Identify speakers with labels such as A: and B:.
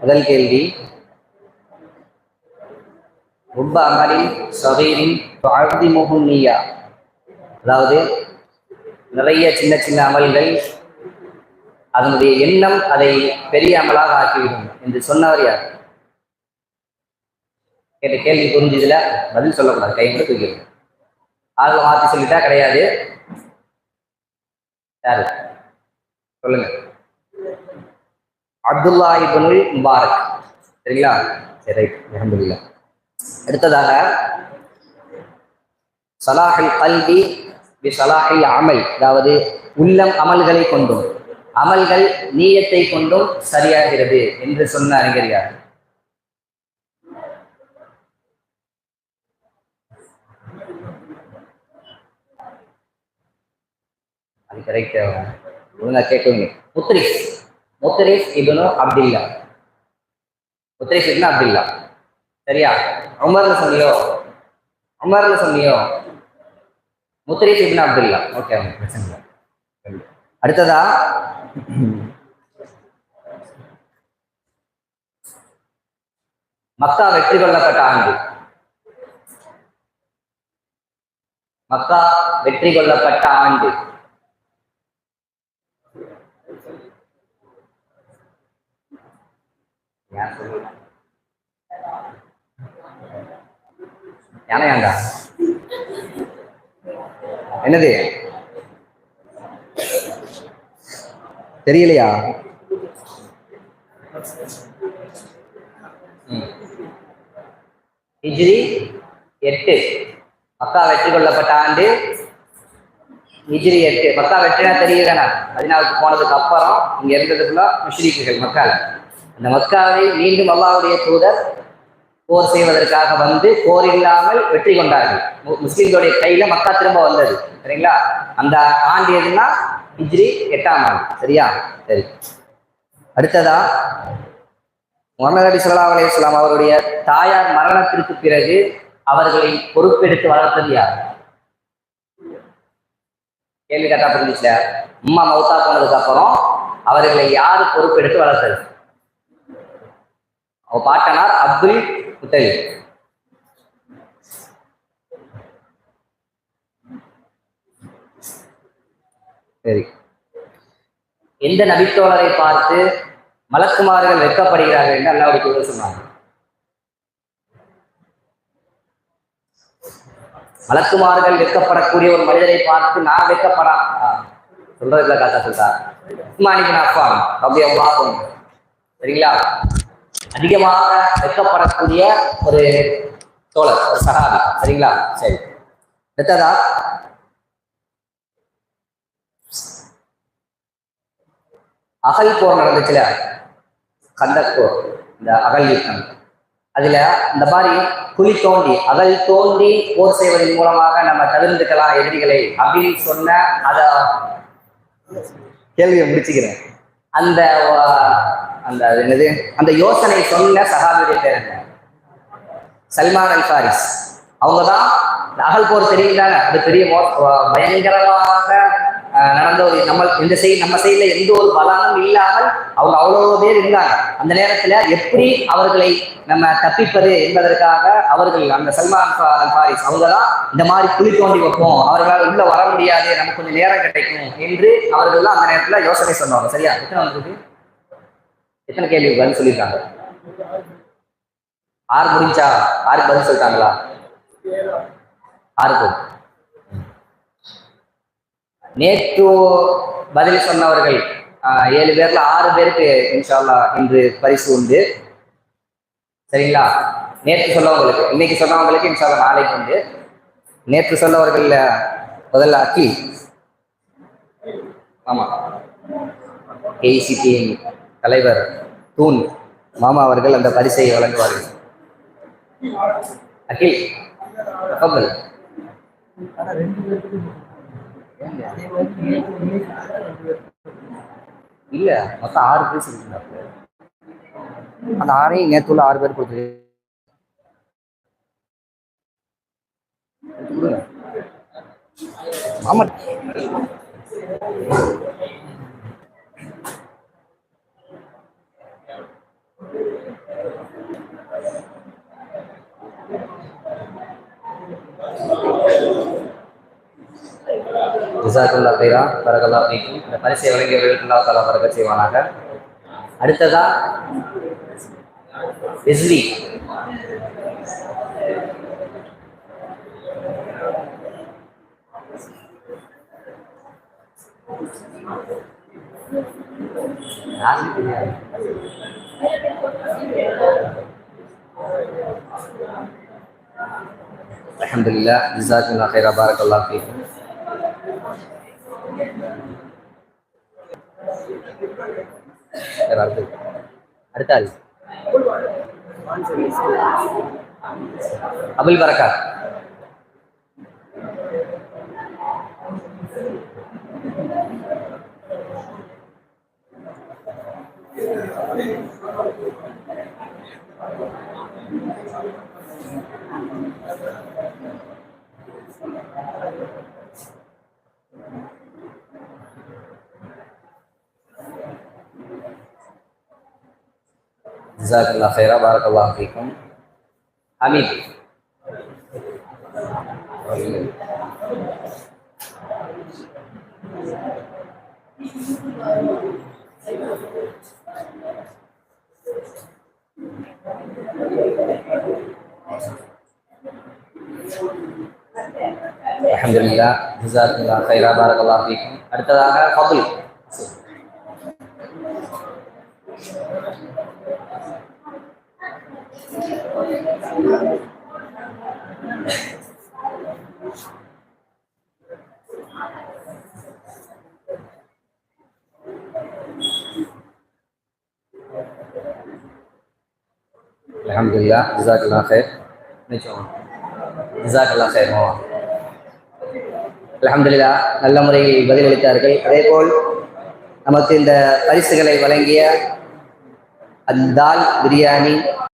A: முதல் கேள்வி. ரொம்ப அமலின் சபீரின் வாழ்தி முகுன்னியா அதாவது நிறைய சின்ன சின்ன அமல்கள் அதனுடைய எண்ணம் அதை பெரிய அமலாக ஆக்கிவிடும் என்று சொன்னவர் யார்? கேட்ட கேள்வி புரிஞ்சதுல? பதில் சொல்லக்கூடாது கை மட்டும் தூக்கிடும் ஆக மாற்றி சொல்லிட்டா கிடையாது. யாரு? சொல்லுங்க. Abdullah Ibnul Mubarak. சரிங்களா? சரி ரைட். அலமதுல்லா அடுத்ததாக சலாஹில் கல்வி பி சலாஹில் அமல். அதாவது உள்ளம் அமல்களை கொண்டும் அமல்கள் நீயத்தை கொண்டும் சரியாகிறது என்று சொன்ன அறிஞர் யார்? அது கரெக்ட் ஒழுங்கா கேட்குவீங்க முத்ரிஸ் முத்ரிஸ் இபனு அப்துல்லா. முத்ரிஸ் இப்னு அப்துல்லா. சரியா? உமர்ல சொன்னியோ? உமர்ல சொன்னியோ? முத்ரிஸ் இப்னு அப்துல்லா. ஓகே அவங்க பிரச்சனை அடுத்ததா? மக்கா வெற்றி கொள்ளப்பட்ட ஆண்டு. மக்கா வெற்றி கொள்ளப்பட்ட ஆண்டு யார் சொல்லுங்க யானையாங்கா என்னது? தெரியலையா? ஹிஜ்ரி எட்டு. மக்கா வெற்றி கொள்ளப்பட்ட ஆண்டு ஹிஜ்ரி எட்டு. மக்கா வெற்றினா தெரியுதானே மதினாவுக்கு போனதுக்கு அப்புறம் இங்க இருந்ததுக்குள்ள முஷ்ரீக்குகள் மக்கால இந்த மக்காவை மீண்டும் அல்லாவுடைய தூதர் போர் செய்வதற்காக வந்து போர் இல்லாமல் வெற்றி கொண்டார்கள். மு- முஸ்லிம்களுடைய கையில மக்கா திரும்ப வந்தது. சரிங்களா? அந்த ஆண்டு எதுன்னா? ஹிஜ்ரி எட்டாம் ஆண்டு. சரியா? சரி. அடுத்ததா முகமது நபி ஸல்லல்லாஹு அலைஹி அவருடைய தாயார் மரணத்திற்கு பிறகு அவர்களை பொறுப்பெடுத்து வளர்த்தது யார்? கேள்வி கேட்டா புரிஞ்சுச்சுல? அம்மா மௌத்தா போனதுக்கு அப்புறம் அவர்களை யார் பொறுப்பெடுத்து வளர்த்தது? அவ பாட்டனார் அப்துல் முத்தலிப். சரி. எந்த நபித்தோழரை பார்த்து மலக்குமார்கள் வெட்கப்படுகிறார்கள் என்று அல்லாவுடைய தூதர் சொன்னாங்க மலக்குமார்கள் வெட்கப்படக்கூடிய ஒரு மனிதரை பார்த்து நான் வெட்கப்படா சொல்றதுல காத்தா சொல்றா. உஸ்மானிபின் அஃபான் ரபி சரிங்களா? அதிகமாக வெட்கப்படக்கூடிய ஒரு தோழர் ஒரு சகாபி. சரிங்களா? சரி. அடுத்ததா? அகல் போர் நடந்துச்சுல கந்த போர். இந்த அகல் யுத்தம். அதுல இந்த மாதிரி குழி தோண்டி அகல் தோண்டி போர் செய்வதன் மூலமாக நம்ம தவிர்த்துக்கலாம் எதிரிகளை அப்படின்னு சொன்ன அத கேள்வியை முடிச்சுக்கிறேன். அந்த அந்த அது என்னது? அந்த யோசனை சொன்ன சகாபியுடைய பேர் என்ன? சல்மான் அல் ஃபாரிஸ். அவங்க தான் அகல் போர் தெரியுதாங்க அது பெரிய மோ பயங்கரமாக நடந்த ஒரு நம்ம இந்த சைடு நம்ம சைடுல எந்த ஒரு பலனும் இல்லாமல் அவங்க அவ்வளோ பேர் இருந்தாங்க. அந்த நேரத்துல எப்படி அவர்களை நம்ம தப்பிப்பது என்பதற்காக அவர்கள் அந்த சல்மான் ஃபா- அல் ஃபாரிஸ் அவங்க தான் இந்த மாதிரி குழி தோண்டி வைப்போம். அவர்களால் உள்ள வர முடியாது. நமக்கு கொஞ்சம் நேரம் கிடைக்கும் என்று அவர்கள் தான் அந்த நேரத்துல யோசனை சொன்னாங்க. சரியா? எத்தனை வந்திருக்கு? எத்தனை கேள்வி பதில் சொல்லியிருக்காங்க? ஆறு முடிஞ்சா ஆறு பதில் சொல்லிட்டாங்களா? ஆறு நேற்று பதில் சொன்னவர்கள் ஆஹ், ஏழு பேர்ல ஆறு பேருக்கு இன்ஷால்லா இன்று பரிசு உண்டு. சரிங்களா? நேற்று சொன்னவங்களுக்கு இன்னைக்கு சொன்னவங்களுக்கு இன்ஷா நாளைக்கு உண்டு. நேற்று சொன்னவர்கள்ல முதல்ல அக்கி ஆமா. ஏசிடி தலைவர் தூண் மாமா அவர்கள் அந்த பரிசை வழங்குவார்கள். அகில் தஃபல் இல்ல மொத்தம் ஆறு பேர் சொல்லிருந்தாங்க அந்த ஆறையும் நேத்துள்ள ஆறு பேர் கொடுத்து ஆமா ஜிசாக்குல்லா கைரா பரகல்லா ஃபீக்கும் இந்த பரிசை வழங்கியவர்களுக்கு அல்லா தலா பரக செய்வானாக அடுத்ததா வெஸ்லி யாருன்னு தெரியாது. அல்ஹம்துலில்லாஹ் ஜிசாக்குல்லா கைரா பரகல்லா ஃபீக்கும் வேற அடுத்து அடுத்த ஆள். Abul Baraka. Jazakallah khairah barakallahu fikum. Amin. Alhamdulillah, jazakallah khairah barakallahu fikum. Adalah Fadil. அடுத்ததாக ஃபபுல் அல்ஹம்துலில்லாஹ் ஜிசாக்குல்லா கைர் நிச்சயம் ஜிசாக்குல்லா கைர் மோவா அல்ஹம்துலில்லாஹ் நல்ல முறையில் பதிலளித்தார்கள் அதேபோல் நமக்கு இந்த பரிசுகளை வழங்கிய அந்தால் பிரியாணி